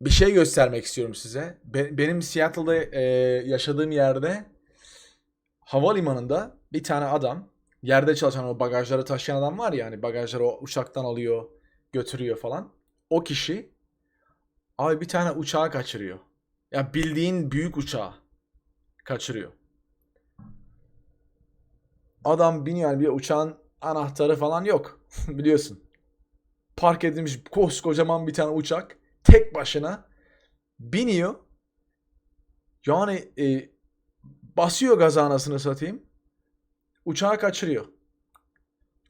bir şey göstermek istiyorum size. Be- benim Seattle'da e, yaşadığım yerde havalimanında bir tane adam yerde çalışan o bagajları taşıyan adam var ya hani bagajları o uçaktan alıyor götürüyor falan. O kişi abi bir tane uçağı kaçırıyor. Ya bildiğin büyük uçağı kaçırıyor. Adam biniyor yani bir uçağın anahtarı falan yok biliyorsun. Park edilmiş koskocaman bir tane uçak tek başına biniyor. Yani e, basıyor gaza anasını satayım. Uçağı kaçırıyor.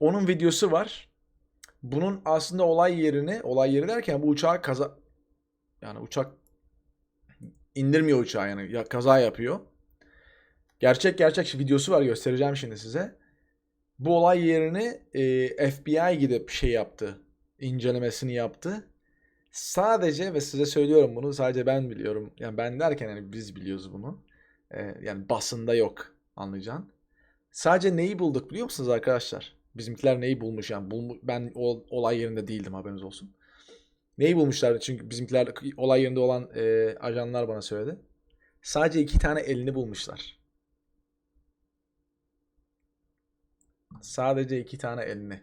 Onun videosu var. Bunun aslında olay yerini, olay yeri derken bu uçağı kaza yani uçak indirmiyor uçağı yani ya, kaza yapıyor. Gerçek gerçek videosu var göstereceğim şimdi size. Bu olay yerini e, FBI gidip şey yaptı. incelemesini yaptı. Sadece ve size söylüyorum bunu sadece ben biliyorum. Yani ben derken yani biz biliyoruz bunu. E, yani basında yok anlayacaksın. Sadece neyi bulduk biliyor musunuz arkadaşlar? Bizimkiler neyi bulmuş yani bulmu- ben o olay yerinde değildim haberiniz olsun. Neyi bulmuşlar? Çünkü bizimkiler olay yerinde olan e, ajanlar bana söyledi. Sadece iki tane elini bulmuşlar. Sadece iki tane elini.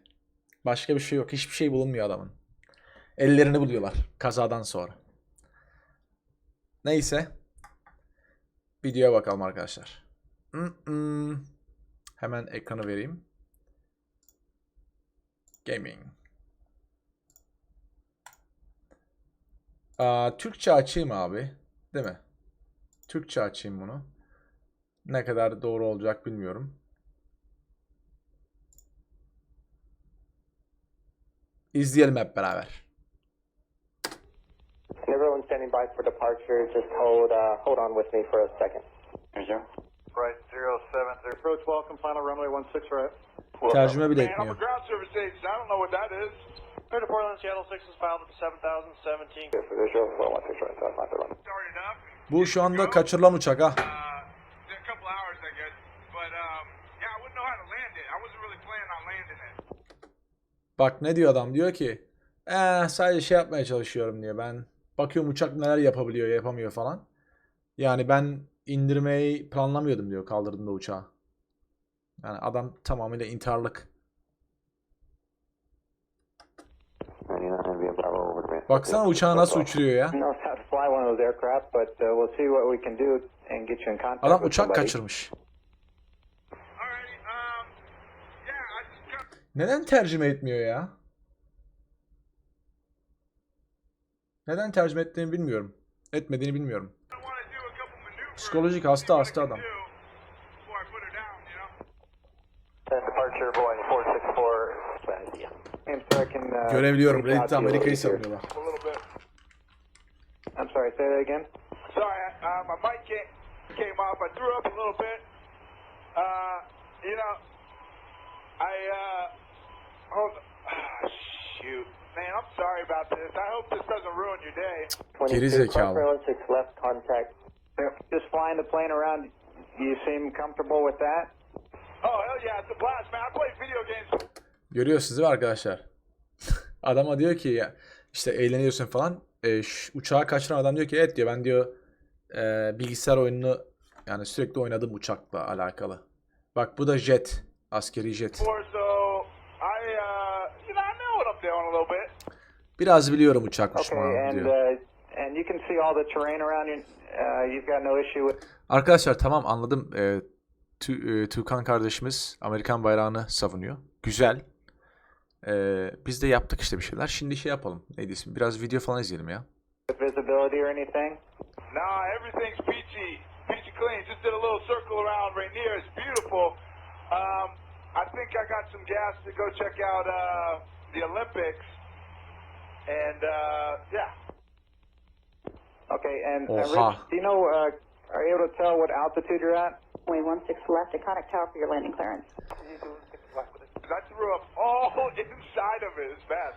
Başka bir şey yok. Hiçbir şey bulunmuyor adamın. Ellerini buluyorlar kazadan sonra. Neyse. Videoya bakalım arkadaşlar. Mm-mm. Hemen ekranı vereyim. Gaming. Aa, Türkçe açayım abi. Değil mi? Türkçe açayım bunu. Ne kadar doğru olacak bilmiyorum. İzleyelim hep beraber. Standing by for departure, just hold uh, hold on with me for a second. Right, zero seven zero. Approach welcome, final runway one six right. Tercüme bile Man, I'm a etmiyor. ground service agent. I don't know what that is. Clear to Portland, Seattle 6 is filed with 7017. Yes, visual, well, one six right, so five run. Started up. Bu şu anda kaçırılan uçak ha. Uh, in a couple hours, I guess. But um, yeah, I wouldn't know how to land it. I wasn't really planning on landing it. Bak ne diyor adam diyor ki ee, sadece şey yapmaya çalışıyorum diyor ben bakıyorum uçak neler yapabiliyor yapamıyor falan. Yani ben indirmeyi planlamıyordum diyor kaldırdığımda uçağı. Yani adam tamamıyla intiharlık. Baksana uçağı nasıl uçuruyor ya. Uh, Adam uçak kaçırmış. Um. Neden tercüme etmiyor ya? Neden tercüme ettiğini bilmiyorum. Etmediğini bilmiyorum. Psikolojik hasta hasta adam. do Before I put her down, you know. And departure Boeing 464. I'm sorry, I can, Görebiliyorum. you Amerika'yı savunuyorlar. I'm sorry, say that again. Sorry, uh, my mic came, came off. I threw up a little bit. Uh, you know, I, uh, hold shoot. Man, I'm sorry about this. I hope this doesn't ruin your day. 22, Geri zekalı. Cross 6 left contact. Just flying the plane around, you seem comfortable with that? Oh, hell yeah, it's a blast, man. I play video games. Görüyorsunuz değil mi arkadaşlar? Adama diyor ki ya işte eğleniyorsun falan. E, ş- uçağı kaçıran adam diyor ki evet diyor ben diyor e, bilgisayar oyununu yani sürekli oynadığım uçakla alakalı. Bak bu da jet. Askeri jet. Before, so I, uh, you know, I know what I'm doing a little bit. Biraz biliyorum uçak Okay, uçmayı and diyor. uh, and you can see all the terrain around you. Uh, you've got no issue with. Arkadaşlar tamam anladım. E, Tu- e, Tukan kardeşimiz Amerikan bayrağını savunuyor. Güzel. E, biz de yaptık işte bir şeyler. Şimdi şey yapalım. Neydi ismi? Biraz video falan izleyelim ya. with visibility or anything. Nah, everything's peachy, peachy clean. Just did a little circle around Rainier. It's beautiful. Um, I think I got some gas to go check out uh, the Olympics. And uh, yeah, Okay, and uh, Oha. Rich, do you know? Uh, are you able to tell what altitude you're at? Way one six left at contact tower for your landing clearance. I threw up all inside of it. It's bad.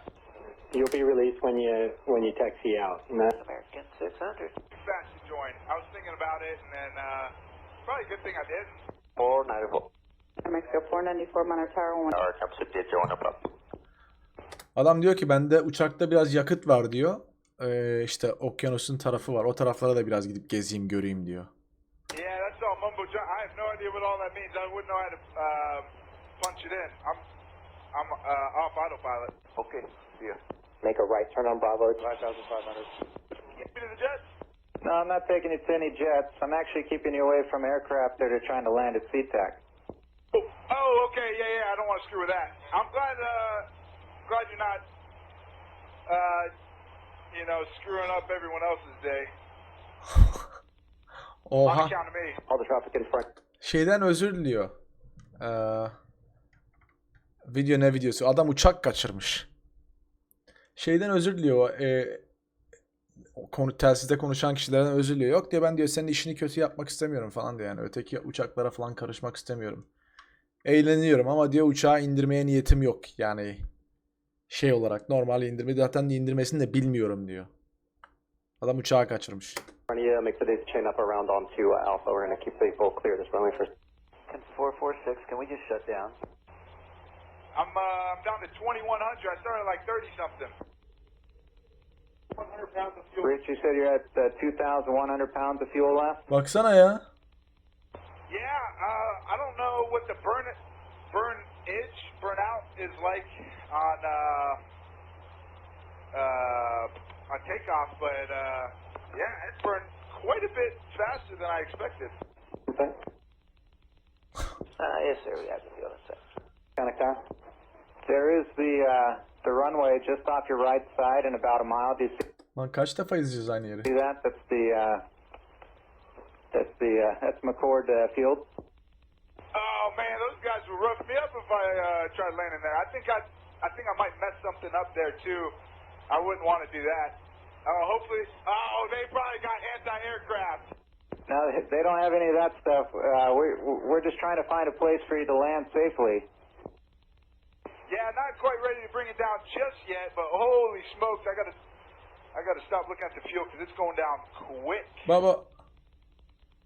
You'll be released when you when you taxi out. And American 600. Fast to join. I was thinking about it, and then uh, probably a good thing I didn't. 494. Mexico 494 Monitor Tower 1. Our capacity join up. Adam diyor ki bende uçakta biraz yakıt var diyor. e, işte okyanusun tarafı var. O taraflara da biraz gidip gezeyim göreyim diyor. Yeah, that's all mumbo jumbo. I have no idea what all that means. I wouldn't know how to uh, punch it in. I'm I'm uh, off autopilot. Okay, see ya. Make a right turn on Bravo. 5,500. Get me to the jets. No, I'm not taking you to any jets. I'm actually keeping you away from aircraft that are trying to land at SeaTac. Oh, okay, yeah, yeah. I don't want to screw with that. I'm glad, uh, glad you're not, uh, you know, screwing up everyone else's day. Oha. Şeyden özür diliyor. Ee, video ne videosu? Adam uçak kaçırmış. Şeyden özür diliyor. E, konu telsizde konuşan kişilerden özür diliyor. Yok diyor ben diyor senin işini kötü yapmak istemiyorum falan diyor yani. Öteki uçaklara falan karışmak istemiyorum. Eğleniyorum ama diyor uçağı indirmeye niyetim yok. Yani şey olarak normal indirme zaten de indirmesini de bilmiyorum diyor. Adam uçağı kaçırmış. Front of you, make sure they chain up around onto uh, Alpha. We're going to keep the full clear this runway for 446, can we just shut down? I'm, uh, I'm down to 2100. I started like 30 something. 100 pounds of fuel. Rich, you said you're at uh, 2,100 pounds of fuel left? Baksana ya. Yeah, uh, I don't know what the burn burn itch burnout is like on uh, uh, on takeoff, but uh, yeah, it burned quite a bit faster than I expected. Okay. Uh, yes, sir. We have the fuel Kind of car. There is the uh, the runway just off your right side in about a mile. Do you see Lan kaç defa izleyeceğiz aynı yeri? that? That's the uh, that's the uh, that's McCord uh, Field. Oh man, those guys would rough me up if I uh, tried landing there. I think I I think I might mess something up there too. I wouldn't want to do that. Uh, hopefully, oh, they probably got anti-aircraft. No, they don't have any of that stuff. Uh, we're we're just trying to find a place for you to land safely. Yeah, not quite ready to bring it down just yet, but holy smokes, I gotta, I gotta stop looking at the fuel because it's going down quick. Baba.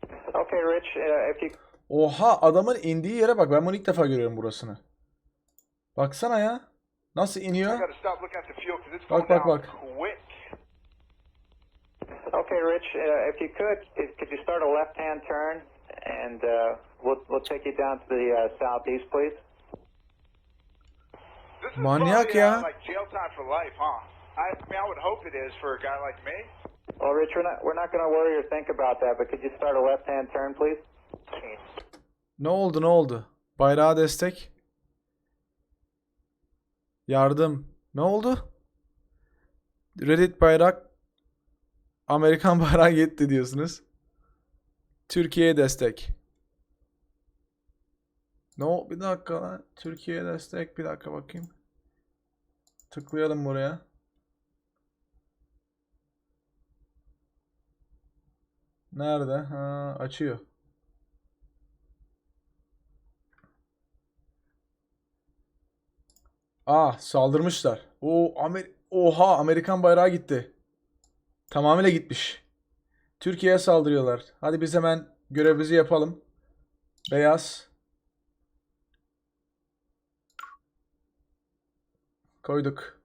Okay, Rich. Uh, if you Oha adamın indiği yere bak. Ben bunu ilk defa görüyorum burasını. Baksana ya. Nasıl I iniyor? gotta stop looking at the fuel because it's Bak, bak, bak. Okay, Rich, uh, if you could, if, could you start a left-hand turn, and uh, we'll we'll take you down to the uh, southeast, please. This is Manyak probably, ya. uh, like jail time for life, huh? I, I mean, I would hope it is for a guy like me. Well, Rich, we're not we're not going to worry or think about that, but could you start a left-hand turn, please? Ne oldu ne oldu? Bayrağa destek. Yardım. Ne oldu? Reddit bayrak Amerikan bayrağı gitti diyorsunuz. Türkiye'ye destek. Ne o? Bir dakika lan. Türkiye'ye destek. Bir dakika bakayım. Tıklayalım buraya. Nerede? Ha, açıyor. Ah saldırmışlar. O Amer Oha Amerikan bayrağı gitti. Tamamıyla gitmiş. Türkiye'ye saldırıyorlar. Hadi biz hemen görevimizi yapalım. Beyaz. Koyduk.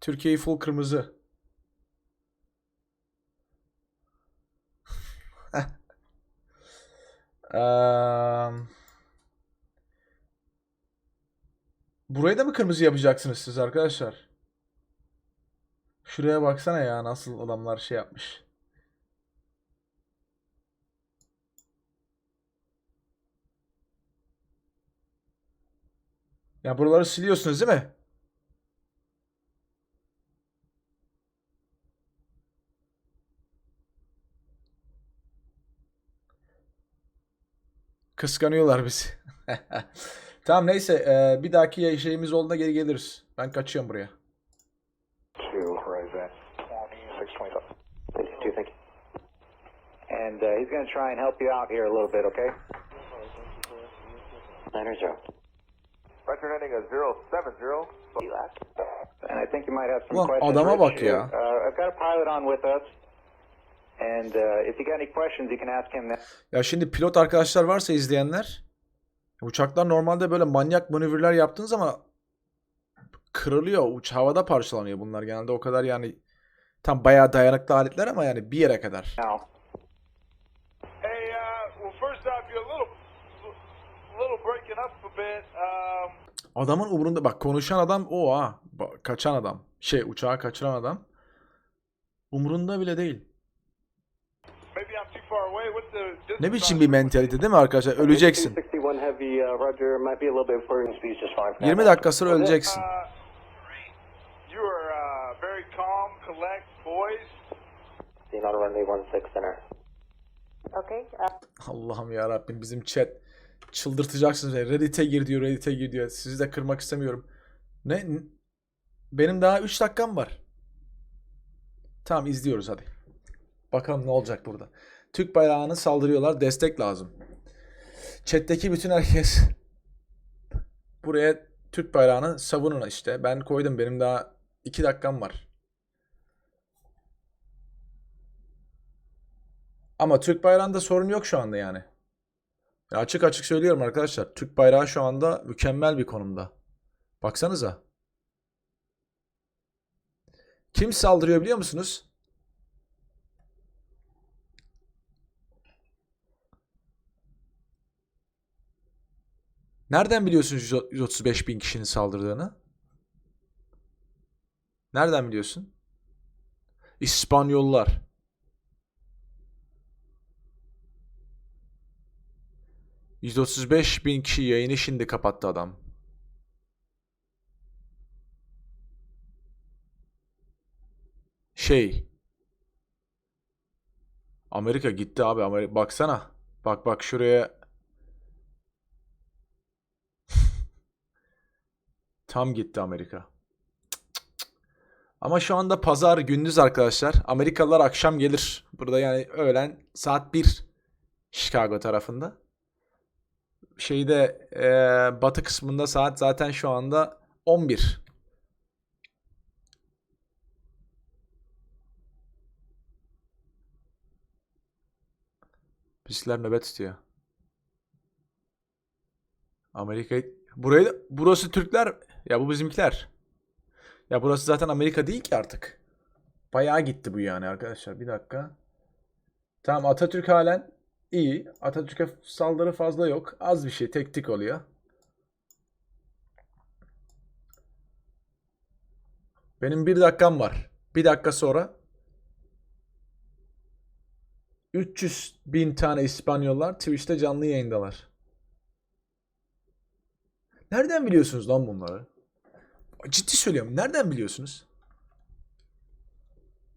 Türkiye'yi full kırmızı. Eee Burayı da mı kırmızı yapacaksınız siz arkadaşlar? Şuraya baksana ya nasıl adamlar şey yapmış. Ya buraları siliyorsunuz değil mi? Kıskanıyorlar bizi. Tamam neyse eee, bir dahaki şeyimiz olduğunda geri geliriz. Ben kaçıyorum buraya. Two, is twenty-five. Two, thank you. And uh, he's going to try and help you out here a little bit, okay? Nine or zero. Record ending of zero seven zero. And I think you might have some Ulan questions. adama Rich. bak ya. Uh, I've got a pilot on with us. And uh, if you got any questions, you can ask him now. Ya şimdi pilot arkadaşlar varsa izleyenler uçaklar normalde böyle manyak manevralar yaptığınız ama kırılıyor. Uç havada parçalanıyor bunlar genelde o kadar yani tam bayağı dayanıklı aletler ama yani bir yere kadar. Now, Hey, uh, well, first off, you're a little, little breaking up a bit. Um, Adamın umurunda bak konuşan adam o ha. Ba- Kaçan adam. Şey uçağı kaçıran adam. Umurunda bile değil. maybe I'm too far away. What's the distance Ne biçim on- bir mentalite değil mi arkadaşlar? Öleceksin. 261 heavy, uh, Roger, might be a little bit for speed's just fine. 20 dakika sonra öleceksin. Uh, you are uh, very calm, collect, boys. Seen on runway 16 center. Okay, Allah'ım ya Rabbim bizim chat çıldırtacaksınız. Reddit'e gir diyor, Reddit'e gir diyor. Sizi de kırmak istemiyorum. Ne? Benim daha 3 dakikam var. Tamam izliyoruz hadi. Bakalım ne olacak burada. Türk bayrağını saldırıyorlar. Destek lazım. Chat'teki bütün herkes buraya Türk bayrağını savunun işte. Ben koydum. Benim daha 2 dakikam var. Ama Türk bayrağında sorun yok şu anda yani. Ya açık açık söylüyorum arkadaşlar. Türk bayrağı şu anda mükemmel bir konumda. Baksanıza. Kim saldırıyor biliyor musunuz? Nereden biliyorsunuz 135 bin kişinin saldırdığını? Nereden biliyorsun? İspanyollar. ...135 bin kişi yayını şimdi kapattı adam. Şey... Amerika gitti abi. Amerika. Baksana. Bak bak şuraya. Tam gitti Amerika. Ama şu anda pazar gündüz arkadaşlar. Amerikalılar akşam gelir. Burada yani öğlen saat 1 Chicago tarafında. Şeyde eee, batı kısmında saat zaten şu anda 11. Bizler nöbet tutuyor. Amerika burayı burası Türkler ya bu bizimkiler. Ya burası zaten Amerika değil ki artık. Bayağı gitti bu yani arkadaşlar. Bir dakika. Tamam Atatürk halen iyi. Atatürk'e saldırı fazla yok. Az bir şey tek tik oluyor. Benim bir dakikam var. Bir dakika sonra 300 bin tane İspanyollar Twitch'te canlı yayındalar. Nereden biliyorsunuz lan bunları? Ciddi söylüyorum. Nereden biliyorsunuz?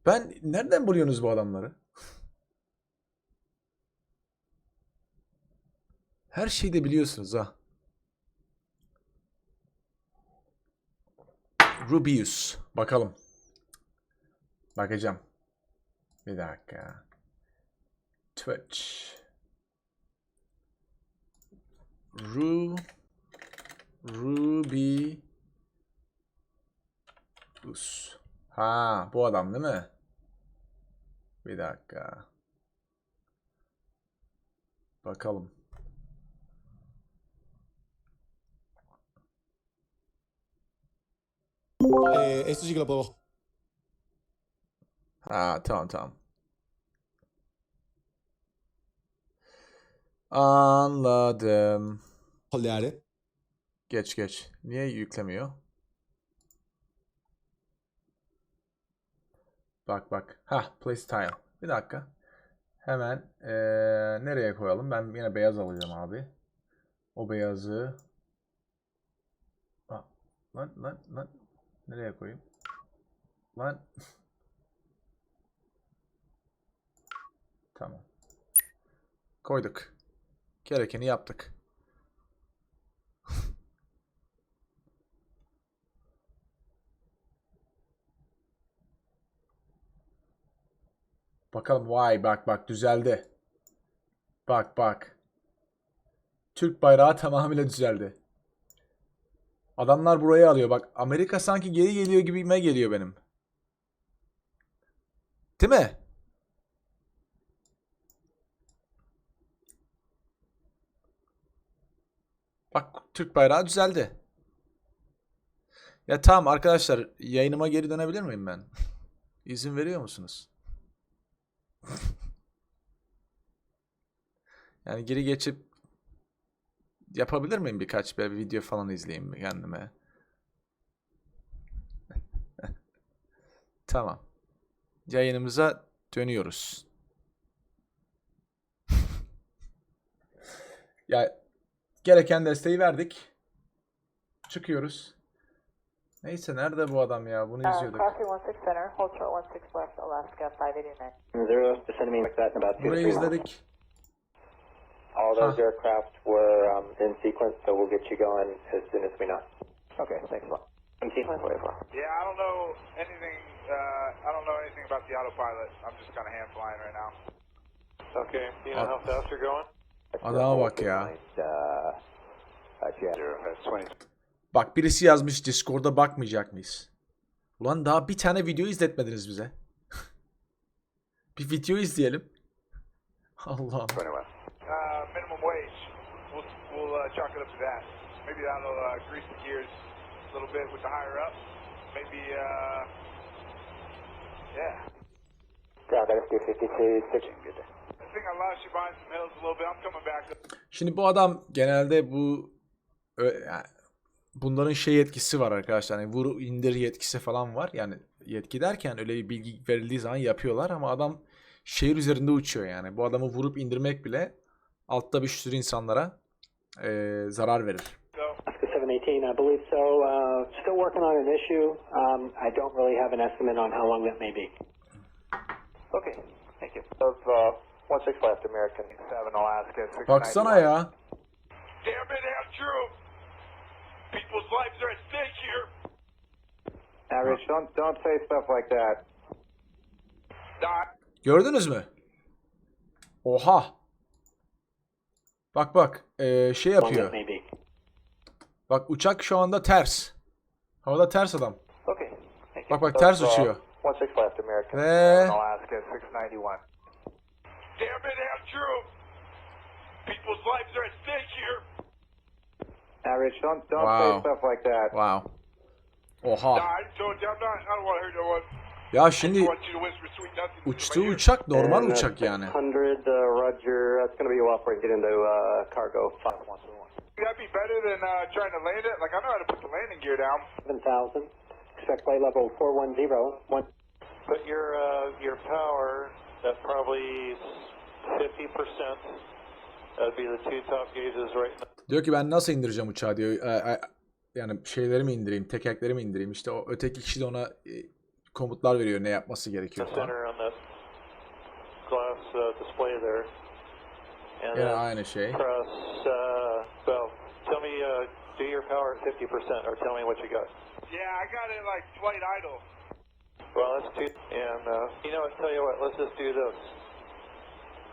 Ben nereden buluyorsunuz bu adamları? Her şeyi de biliyorsunuz ha. Rubius. Bakalım. Bakacağım. Bir dakika. Twitch. Ru Rubius. Ha, bu adam değil mi? Bir dakika. Bakalım. Eh, esto sí que lo puedo. Ha, tamam tamam. Anladım. Geç geç. Niye yüklemiyor? Bak bak. Ha, place tile. Bir dakika. Hemen eee, nereye koyalım? Ben yine beyaz alacağım abi. O beyazı Aa, lan lan lan nereye koyayım? Lan Tamam. Koyduk. Gerekeni yaptık. Bakalım vay bak bak düzeldi. Bak bak. Türk bayrağı tamamıyla düzeldi. Adamlar burayı alıyor. Bak Amerika sanki geri geliyor gibime geliyor benim. Değil mi? Bak Türk bayrağı düzeldi. Ya tamam arkadaşlar yayınıma geri dönebilir miyim ben? İzin veriyor musunuz? Yani geri geçip yapabilir miyim birkaç bir video falan izleyeyim kendime? Tamam. Yayınımıza dönüyoruz. ya gereken desteği verdik. Çıkıyoruz. Neyse nerede bu adam ya? Bunu Uh, izliyorduk. crossing 16 center, hold short 16 left, Alaska 589. Zero, descending me like that in about two to Burayı izledik. All those Huh. aircraft were um, in sequence, so we'll get you going as soon as we know. Okay, thanks a lot. MT 544. Yeah, I don't know anything. Uh, I don't know anything about the autopilot. I'm just kind of hand flying right now. Okay, do you know how fast you're going? Adama bak ya. Uh, uh, yeah. That's 20. Bak birisi yazmış Discord'da bakmayacak mıyız? Ulan daha bir tane video izletmediniz bize. bir video izleyelim. Allah'ım. 21. Minimum wage. We'll, we'll chalk it up to that. Maybe that'll grease the gears a little bit with the higher up. Maybe, yeah. Yeah, that is 252, six. I think I lost you behind some hills a little bit. I'm coming back. Şimdi bu adam genelde bu yani bunların şey yetkisi var arkadaşlar. Hani vur indir yetkisi falan var. Yani yetki derken öyle bir bilgi verildiği zaman yapıyorlar ama adam şehir üzerinde uçuyor yani. Bu adamı vurup indirmek bile altta bir sürü insanlara eee, zarar verir. So, Alaska 718, I believe so. Uh, still working on an issue. Um, I don't really have an estimate on how long that may be. Okay, thank you. Of uh, 16 left, American 7 Alaska. 691. Baksana ya. damn it, Andrew! People's lives are at stake here. Now, Rich, don't don't say stuff like that. Gördünüz mü? Oha. Bak bak. eee, şey yapıyor. Bak uçak şu anda ters. Havada ters adam. Okay, thank you. Bak bak ters uçuyor. 16 left, American Ve 7 Alaska. 691. damn it, Andrew! People's lives are at stake here. Now, Rich, don't don't Wow. say stuff like that. wow. Nah, Oha. I told you I'm not. I don't want to hear no one. Ya I şimdi want you to whisper sweet nothings. into my uçtuğu ear. uçak normal And, uh, uçak yani. 600, uh, Roger. That's going to be you operate, get into uh, cargo 511. That'd be better than uh, trying to land it. Like I know how to put the landing gear down. 7000. Expect flight level 410. One. But your, uh, your power, that's probably 50%, that'd be the two top gauges right now. Diyor ki ben nasıl indireceğim uçağı diyor. E, e, yani şeyleri mi indireyim, tekerleri mi indireyim? İşte o öteki kişi de ona e, komutlar veriyor ne yapması gerekiyor falan. uh, display there. And Yine then aynı şey. press, uh, well, tell me, uh, do your power at 50% or tell me what you got. Yeah, I got it like flight idle. Well, that's two. And uh, you know what? Tell you what. Let's just do this.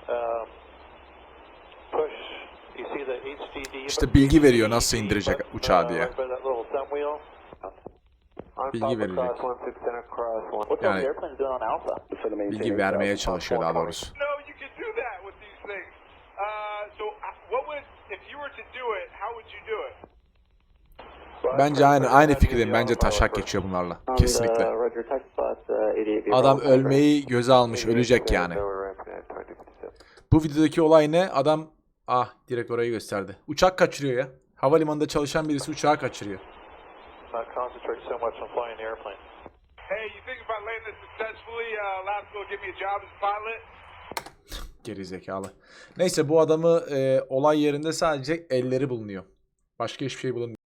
Um, push. İşte bilgi veriyor nasıl indirecek uçağı diye. Bilgi verecek. 16 center cross one. What's Yani- Bilgi vermeye çalışıyor daha doğrusu. Uh, uh? Bence aynı aynı fikirdeyim. Bence taşak geçiyor bunlarla. Kesinlikle. the Roger Tech Spot, 88 Adam ölmeyi göze almış, ölecek yani. Bu videodaki olay ne? Adam ah direkt orayı gösterdi. Uçak kaçırıyor ya. Havalimanında çalışan birisi uçağı kaçırıyor. Uh, Labs will give me a job as a pilot? Geri zekalı. Neyse bu adamı e, olay yerinde sadece elleri bulunuyor. Başka hiçbir şey bulunmuyor.